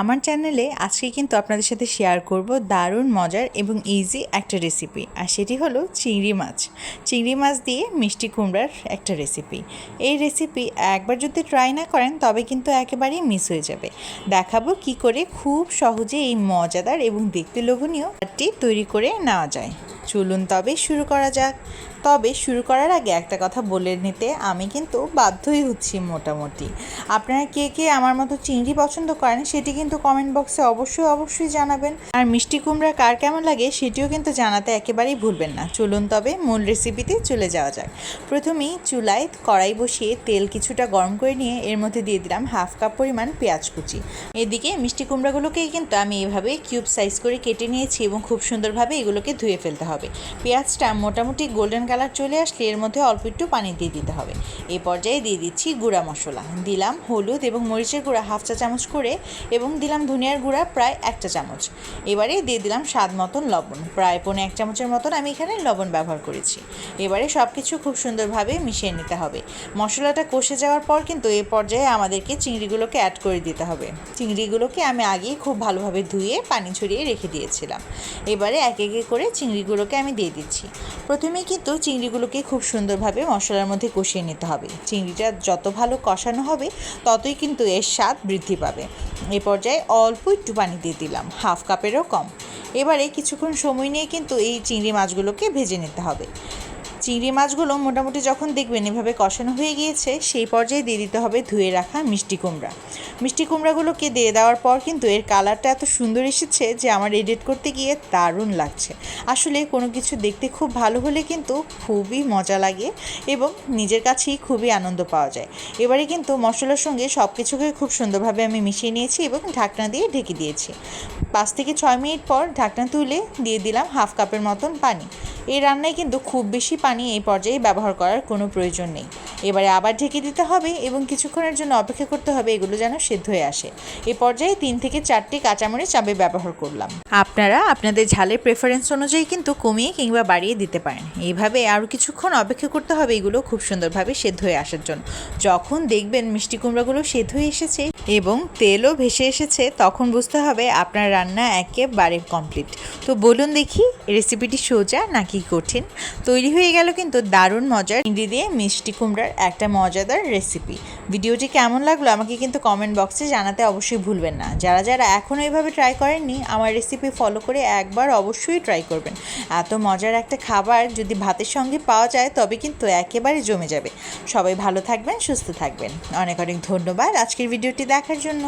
আমার চ্যানেলে আজকে কিন্তু আপনাদের সাথে শেয়ার করব দারুণ মজার এবং ইজি একটা রেসিপি আর সেটি হলো চিংড়ি মাছ। চিংড়ি মাছ দিয়ে মিষ্টি কুমড়ার একটা রেসিপি এই রেসিপি একবার যদি ট্রাই না করেন, তবে কিন্তু একেবারেই মিস হয়ে যাবে। দেখাবো কি করে খুব সহজে এই মজাদার এবং দেখতে লোভনীয় তৈরি করে নেওয়া যায়। চলুন তবে শুরু করা যাক। তবে শুরু করার আগে একটা কথা বলে নিতে আমি কিন্তু বাধ্যই হচ্ছি মোটামুটি। আপনারা কে কে আমার মতো চিংড়ি পছন্দ করেন সেটি কিন্তু কমেন্ট বক্সে অবশ্যই অবশ্যই জানাবেন। আর মিষ্টি কুমড়া কার কেমন লাগে সেটিও কিন্তু জানাতে একেবারেই ভুলবেন না। চলুন তবে মূল রেসিপিতে চলে যাওয়া যাক। প্রথমেই চুলায় কড়াই বসিয়ে তেল কিছুটা গরম করে নিয়ে এর মধ্যে দিয়ে দিলাম হাফ কাপ পরিমাণ পেঁয়াজ কুচি। এদিকে মিষ্টি কুমড়াগুলোকেই কিন্তু আমি এভাবে কিউব সাইজ করে কেটে নিয়েছি এবং খুব সুন্দরভাবে এগুলোকে ধুয়ে ফেলতে হবে। পেঁয়াজটা মোটামুটি গোল্ডেন কালার চলে আসলে এর মধ্যে অল্প একটু পানি দিয়ে দিতে হবে। এই পর্যায়ে দিয়ে দিচ্ছি গুঁড়া মশলা। দিলাম হলুদ এবং মরিচের গুঁড়া হাফ চা চামচ করে এবং দিলাম ধনিয়ার গুঁড়া প্রায় একটা চামচ। এবারে দিয়ে দিলাম স্বাদ মতন লবণ। প্রায় পৌনে এক চামচের মতন আমি এখানে লবণ ব্যবহার করেছি। এবারে সব কিছু খুব সুন্দরভাবে মিশিয়ে নিতে হবে। মশলাটা কষে যাওয়ার পর কিন্তু এই পর্যায়ে আমাদেরকে চিংড়িগুলোকে অ্যাড করে দিতে হবে। চিংড়িগুলোকে আমি আগেই খুব ভালোভাবে ধুয়ে পানি ছড়িয়ে রেখে দিয়েছিলাম। এবারে এক একে করে চিংড়িগুলোকে আমি দিয়ে দিচ্ছি। প্রথমে কিন্তু চিংড়িগুলোকে খুব সুন্দরভাবে মশলার মধ্যে কষিয়ে নিতে হবে। চিংড়িটা যত ভালো কষানো হবে, ততই কিন্তু এর স্বাদ বৃদ্ধি পাবে। এ পর্যায়ে অল্প একটু পানি দিয়ে দিলাম, হাফ কাপেরও কম। এবারে কিছুক্ষণ সময় নিয়ে কিন্তু এই চিংড়ি মাছগুলোকে ভেজে নিতে হবে। চিংড়ি মাছগুলো মোটামুটি যখন দেখবেন এভাবে কষানো হয়ে গিয়েছে, সেই পর্যায়ে দিয়ে দিতে হবে ধুয়ে রাখা মিষ্টি কুমড়া। মিষ্টি কুমড়াগুলোকে দিয়ে দেওয়ার পর কিন্তু এর কালারটা এত সুন্দর এসেছে যে আমার এডিট করতে গিয়ে দারুণ লাগছে। আসলে কোনো কিছু দেখতে খুব ভালো হলে কিন্তু খুবই মজা লাগে এবং নিজের কাছেই খুবই আনন্দ পাওয়া যায়। এবারে কিন্তু মশলার সঙ্গে সব কিছুকে খুব সুন্দরভাবে আমি মিশিয়ে নিয়েছি এবং ঢাকনা দিয়ে ঢেকে দিয়েছি। পাঁচ থেকে ছয় মিনিট পর ঢাকনা তুলে দিয়ে দিলাম হাফ কাপের মতন পানি। এই রান্নায় কিন্তু খুব বেশি পানি এই পর্যায়ে ব্যবহার করার কোনো প্রয়োজন নেই। এবারে আবার ঢেকে দিতে হবে এবং কিছুক্ষণের জন্য অপেক্ষা করতে হবে এগুলো যেন সেদ্ধ হয়ে আসে। এ পর্যায়ে তিন থেকে চারটি কাঁচামরিচ আমি ব্যবহার করলাম। আপনারা আপনাদের ঝালের প্রেফারেন্স অনুযায়ী কিন্তু কমিয়ে কিংবা বাড়িয়ে দিতে পারেন। এইভাবে আরও কিছুক্ষণ অপেক্ষা করতে হবে এগুলো খুব সুন্দরভাবে সেদ্ধ হয়ে আসার জন্য। যখন দেখবেন মিষ্টি কুমড়াগুলো সেদ্ধ হয়ে এসেছে এবং তেলও ভেসে এসেছে, তখন বুঝতে হবে আপনার রান্না একেবারে কমপ্লিট তো বলুন দেখি রেসিপিটি সোজা নাকি কঠিন? তৈরি হয়ে গেল কিন্তু দারুণ মজার। চিংড়ি দিয়ে মিষ্টি কুমড়ার একটা মজাদার রেসিপি ভিডিওটি কেমন লাগল আমাকে কিন্তু কমেন্ট বক্সে জানাতে অবশ্যই ভুলবেন না। যারা যারা এখনও এইভাবে ট্রাই করেননি, আমার রেসিপি ফলো করে একবার অবশ্যই ট্রাই করবেন। এত মজার একটা খাবার যদি ভাতের সঙ্গে পাওয়া যায়, তবে কিন্তু একেবারে জমে যাবে। সবাই ভালো থাকবেন, সুস্থ থাকবেন। অনেক অনেক ধন্যবাদ আজকের ভিডিওটি দেখার জন্য।